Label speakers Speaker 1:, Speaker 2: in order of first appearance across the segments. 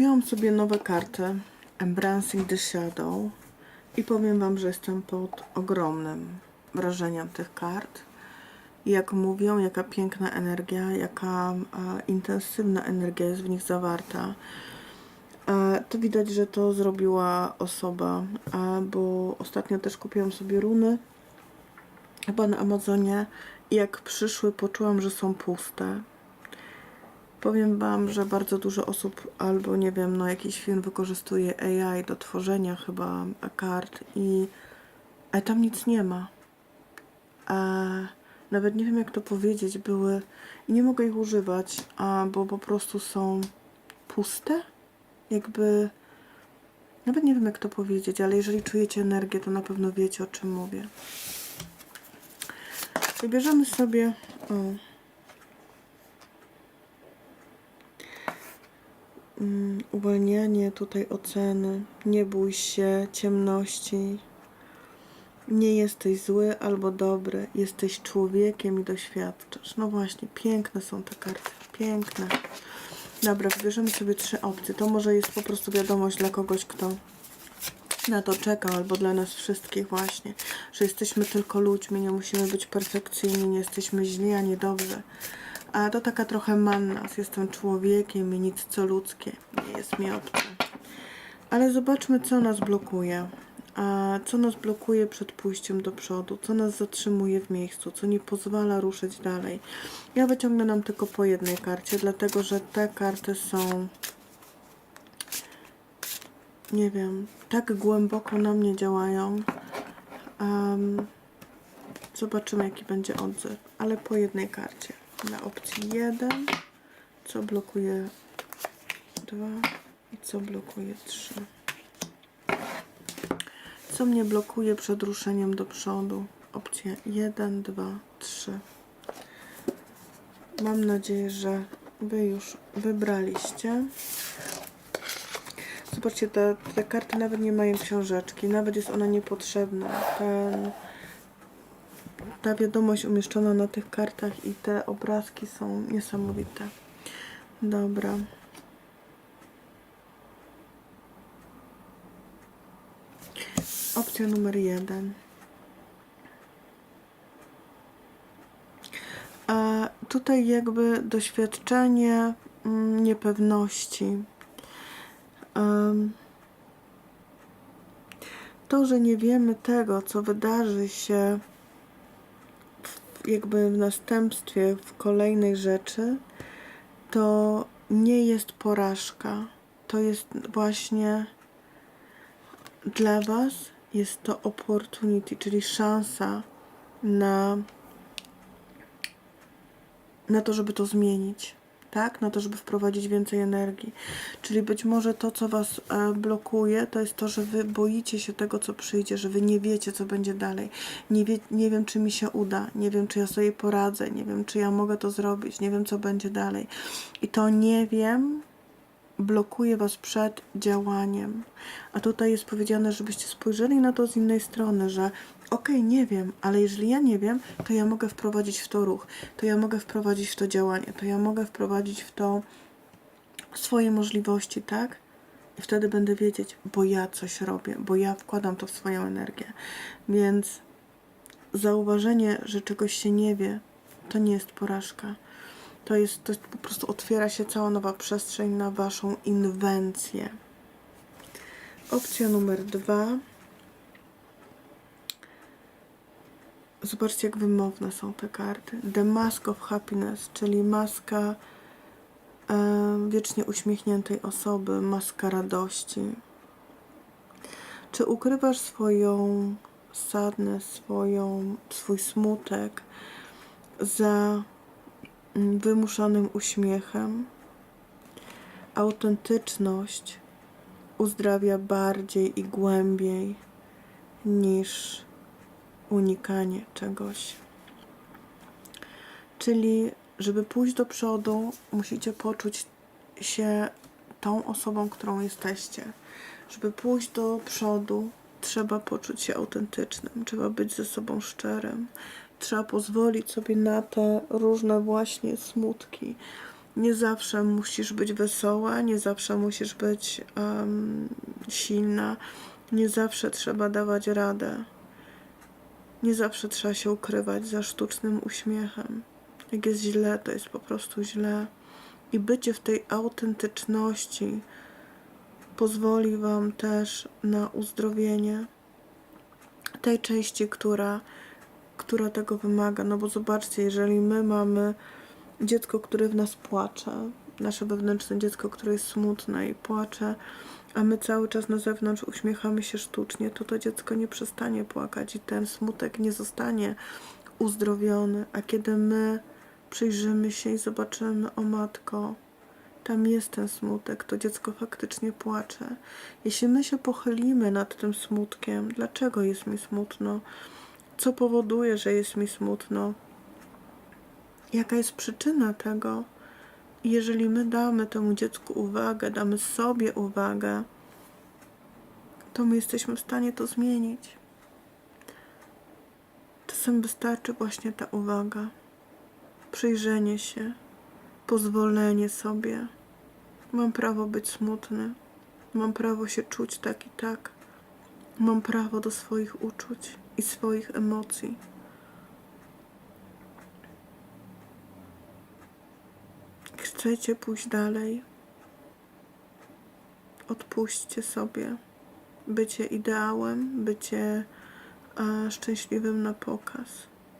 Speaker 1: Kupiłam sobie nowe karty Embracing the Shadow i powiem Wam, że jestem pod ogromnym wrażeniem tych kart. Jak mówią, jaka piękna energia, jaka e, intensywna energia jest w nich zawarta. E, to widać, że to zrobiła osoba, e, bo ostatnio też kupiłam sobie runy chyba na Amazonie i jak przyszły, poczułam, że są puste. Powiem Wam, że bardzo dużo osób albo nie wiem, no jakiś film wykorzystuje AI do tworzenia chyba kart i ale tam nic nie ma. A nawet nie wiem jak to powiedzieć, były i nie mogę ich używać, a bo po prostu są puste. Jakby nawet nie wiem jak to powiedzieć, ale jeżeli czujecie energię, to na pewno wiecie o czym mówię. Wybierzemy sobie o, mm, uwalnianie tutaj oceny. Nie bój się ciemności. Nie jesteś zły albo dobry. Jesteś człowiekiem i doświadczasz. No właśnie, piękne są te karty. Piękne. Dobra, wybierzemy sobie trzy opcje. To może jest po prostu wiadomość dla kogoś, kto na to czekał, albo dla nas wszystkich właśnie, że jesteśmy tylko ludźmi, nie musimy być perfekcyjni, nie jesteśmy źli ani dobrzy. A to taka trochę manna, jestem człowiekiem i nic co ludzkie, nie jest mi obce. Ale zobaczmy, co nas blokuje. A co nas blokuje przed pójściem do przodu, co nas zatrzymuje w miejscu, co nie pozwala ruszyć dalej. Ja wyciągnę nam tylko po jednej karcie, dlatego że te karty są nie wiem, tak głęboko na mnie działają. Em, zobaczymy, jaki będzie odzew, ale po jednej karcie. Na opcji 1, co blokuje 2 i co blokuje 3. Co mnie blokuje przed ruszeniem do przodu? Opcja 1, 2, 3. Mam nadzieję, że Wy już wybraliście. Zobaczcie, te, te karty nawet nie mają książeczki, nawet jest ona niepotrzebna. Ten, ta wiadomość umieszczona na tych kartach i te obrazki są niesamowite. Dobra. Opcja numer jeden. A tutaj jakby doświadczenie mm, niepewności. To, że nie wiemy tego, co wydarzy się jakby w następstwie, w kolejnej rzeczy, to nie jest porażka. To jest właśnie dla Was jest to opportunity, czyli szansa na, na to, żeby to zmienić tak? Na to, żeby wprowadzić więcej energii. Czyli być może to, co Was e, blokuje, to jest to, że Wy boicie się tego, co przyjdzie, że Wy nie wiecie, co będzie dalej. Nie, wie, nie wiem, czy mi się uda, nie wiem, czy ja sobie poradzę, nie wiem, czy ja mogę to zrobić, nie wiem, co będzie dalej. I to nie wiem blokuje Was przed działaniem. A tutaj jest powiedziane, żebyście spojrzeli na to z innej strony, że okej, nie wiem, ale jeżeli ja nie wiem, to ja mogę wprowadzić w to ruch, to ja mogę wprowadzić w to działanie, to ja mogę wprowadzić w to swoje możliwości, tak? I wtedy będę wiedzieć, bo ja coś robię, bo ja wkładam to w swoją energię. Więc zauważenie, że czegoś się nie wie, to nie jest porażka. To jest, to jest po prostu otwiera się cała nowa przestrzeń na Waszą inwencję. Opcja numer dwa. Zobaczcie, jak wymowne są te karty. The Mask of Happiness, czyli maska e, wiecznie uśmiechniętej osoby, maska radości. Czy ukrywasz swoją sadnę, swoją, swój smutek za wymuszonym uśmiechem? Autentyczność uzdrawia bardziej i głębiej niż unikanie czegoś. Czyli, żeby pójść do przodu, musicie poczuć się tą osobą, którą jesteście. Żeby pójść do przodu, trzeba poczuć się autentycznym, trzeba być ze sobą szczerym, trzeba pozwolić sobie na te różne właśnie smutki. Nie zawsze musisz być wesoła, nie zawsze musisz być em, silna, nie zawsze trzeba dawać radę. Nie zawsze trzeba się ukrywać za sztucznym uśmiechem. Jak jest źle, to jest po prostu źle. I bycie w tej autentyczności pozwoli Wam też na uzdrowienie tej części, która, która tego wymaga. No bo zobaczcie, jeżeli my mamy dziecko, które w nas płacze, nasze wewnętrzne dziecko, które jest smutne i płacze, a my cały czas na zewnątrz uśmiechamy się sztucznie, to to dziecko nie przestanie płakać i ten smutek nie zostanie uzdrowiony. A kiedy my przyjrzymy się i zobaczymy, o matko, tam jest ten smutek, to dziecko faktycznie płacze. Jeśli my się pochylimy nad tym smutkiem, dlaczego jest mi smutno, co powoduje, że jest mi smutno, jaka jest przyczyna tego, jeżeli my damy temu dziecku uwagę, damy sobie uwagę, to my jesteśmy w stanie to zmienić. Czasem wystarczy właśnie ta uwaga, przyjrzenie się, pozwolenie sobie. Mam prawo być smutny, mam prawo się czuć tak i tak, mam prawo do swoich uczuć i swoich emocji. Chcecie pójść dalej? Odpuśćcie sobie bycie ideałem, bycie e, szczęśliwym na pokaz.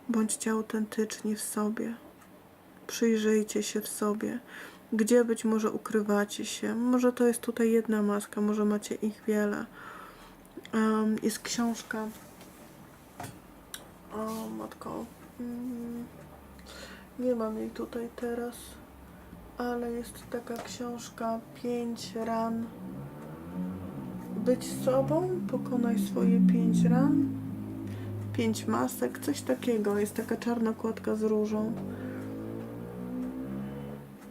Speaker 1: Bądźcie autentyczni w sobie. Przyjrzyjcie się w sobie. Gdzie być może ukrywacie się? Może to jest tutaj jedna maska, może macie ich wiele. Em, jest książka. O, matko. Mm, Nie mam jej tutaj teraz, ale jest taka książka Pięć ran. Być sobą, pokonaj swoje pięć ran. Pięć masek, coś takiego. Jest taka czarna kładka z różą.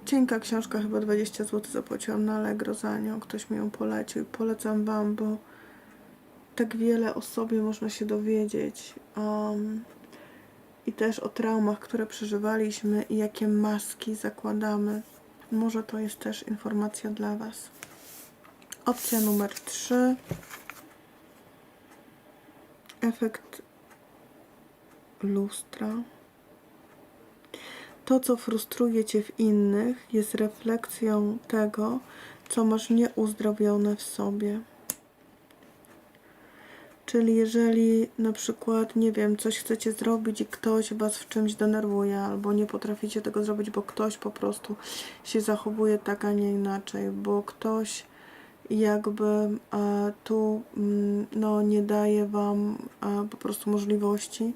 Speaker 1: Cienka książka, chyba 20 zł zapłaciłam na Allegro za nią. Ktoś mi ją polecił. Polecam Wam, bo tak wiele o sobie można się dowiedzieć. Um, I też o traumach, które przeżywaliśmy i jakie maski zakładamy. Może to jest też informacja dla Was. Opcja numer 3. Efekt lustra. To, co frustruje Cię w innych, jest refleksją tego, co masz nieuzdrowione w sobie. Czyli jeżeli na przykład, nie wiem, coś chcecie zrobić i ktoś was w czymś denerwuje, albo nie potraficie tego zrobić, bo ktoś po prostu się zachowuje tak, a nie inaczej, bo ktoś jakby e, tu mm, no, nie daje wam e, po prostu możliwości,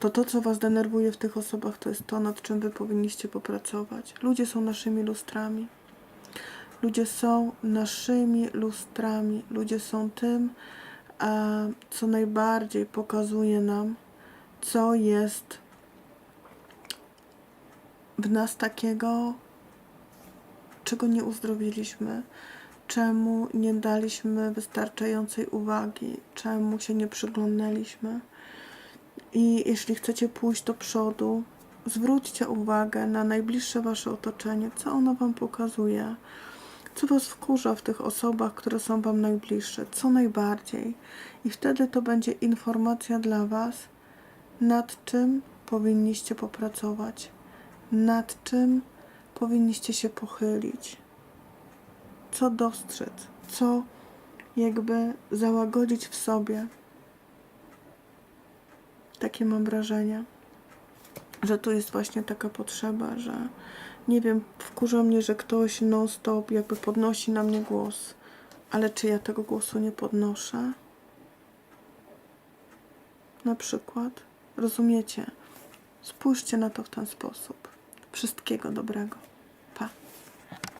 Speaker 1: to to, co was denerwuje w tych osobach, to jest to, nad czym wy powinniście popracować. Ludzie są naszymi lustrami. Ludzie są naszymi lustrami. Ludzie są tym, co najbardziej pokazuje nam, co jest w nas takiego, czego nie uzdrowiliśmy, czemu nie daliśmy wystarczającej uwagi, czemu się nie przyglądaliśmy. I jeśli chcecie pójść do przodu, zwróćcie uwagę na najbliższe wasze otoczenie, co ono wam pokazuje, co was wkurza w tych osobach, które są wam najbliższe, co najbardziej. I wtedy to będzie informacja dla was, nad czym powinniście popracować, nad czym powinniście się pochylić, co dostrzec, co jakby załagodzić w sobie. Takie mam wrażenie, że tu jest właśnie taka potrzeba, że nie wiem, wkurza mnie, że ktoś non-stop jakby podnosi na mnie głos, ale czy ja tego głosu nie podnoszę? Na przykład, rozumiecie? Spójrzcie na to w ten sposób. Wszystkiego dobrego.